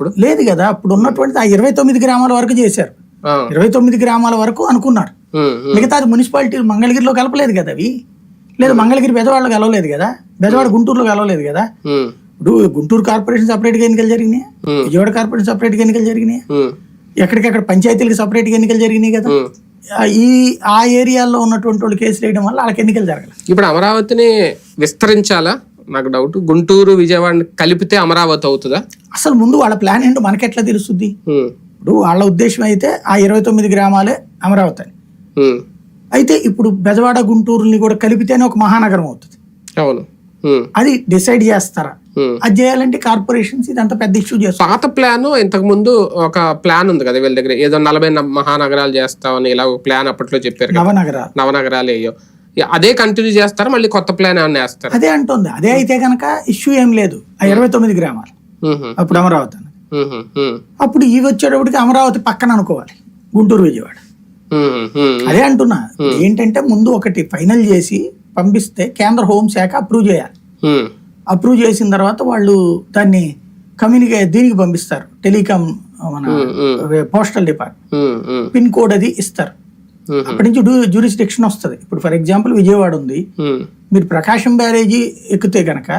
అప్పుడు లేదు కదా అప్పుడు ఉన్నటువంటి ఆ ఇరవై తొమ్మిది గ్రామాల వరకు చేశారు. ఇరవై తొమ్మిది గ్రామాల వరకు అనుకున్నారు ఉమ్, మిగతాది మున్సిపాలిటీ మంగళగిరిలో కలపలేదు కదా అవి? లేదు మంగళగిరి బెజవాడలో కలవలేదు కదా? బెజవాడ గుంటూరులో కలవలేదు కదా? ఇప్పుడు గుంటూరు కార్పొరేషన్ separate గా ఎన్నికలు జరిగినాయి. విజయవాడ కార్పొరేషన్ separate గా ఎన్నికలు జరిగినాయి? ఎక్కడికక్కడ పంచాయతీలకు separate గా ఎన్నికలు జరిగినాయి కదా? ఈ ఆ ఏరియాలో ఉన్నటువంటి వాళ్ళు కేసులు వేయడం వల్ల వాళ్ళకి ఎన్నికలు జరగలేదు. ఇప్పుడు అమరావతిని విస్తరించాలా? నాకు డౌట్ గుంటూరు విజయవాడని కలిపితే అమరావతి అవుతుందా? అసలు ముందు వాళ్ళ ప్లాన్ ఏంటో మనకెట్లా తెలుస్తుంది? ఇప్పుడు వాళ్ళ ఉద్దేశం అయితే ఆ ఇరవై తొమ్మిది గ్రామాలే అమరావతి అని. అయితే ఇప్పుడు బెజవాడ గుంటూరుని కూడా కలిపితేనే ఒక మహానగరం అవుతుంది. అవును. అది డిసైడ్ చేస్తారా. అది చేయాలంటే కార్పొరేషన్స్ ఇదంతా పెద్ద ఇష్యూ చేస్తారు పాత ప్లాన్ ఇంతకు ముందు ఒక ప్లాన్ ఉంది కదా వీళ్ళ దగ్గర. ఏదో నలభై మహానగరాలు చేస్తామని ఇలా ఒక ప్లాన్ అప్పట్లో చెప్పారు నవనగరాలు. నవనగరాలు అయ్యో అదే కంటిన్యూ చేస్తారా మళ్ళీ కొత్త ప్లాన్ ఏమన్నా వేస్తారు. అదే అంటుంది. అదే అయితే కనుక ఇష్యూ ఏం లేదు. ఆ ఇరవై తొమ్మిది గ్రామాలు. అప్పుడు అమరావతి అప్పుడు ఇవి వచ్చేటప్పటికి అమరావతి పక్కన అనుకోవాలి. గుంటూరు విజయవాడ. అదే అంటున్నా. ఏంటంటే ముందు ఒకటి ఫైనల్ చేసి పంపిస్తే కేంద్ర హోంశాఖ అప్రూవ్ చేయాలి. అప్రూవ్ చేసిన తర్వాత వాళ్ళు దాన్ని కమ్యూనికే దీనికి పంపిస్తారు. టెలికాం మన పోస్టల్ డిపార్ట్మెంట్ పిన్ కోడ్ అది ఇస్తారు. అప్పటి నుంచి జ్యూరిస్డిక్షన్ వస్తుంది. ఇప్పుడు ఫర్ ఎగ్జాంపుల్ విజయవాడ ఉంది. మీరు ప్రకాశం బ్యారేజీ ఎక్కితే కనుక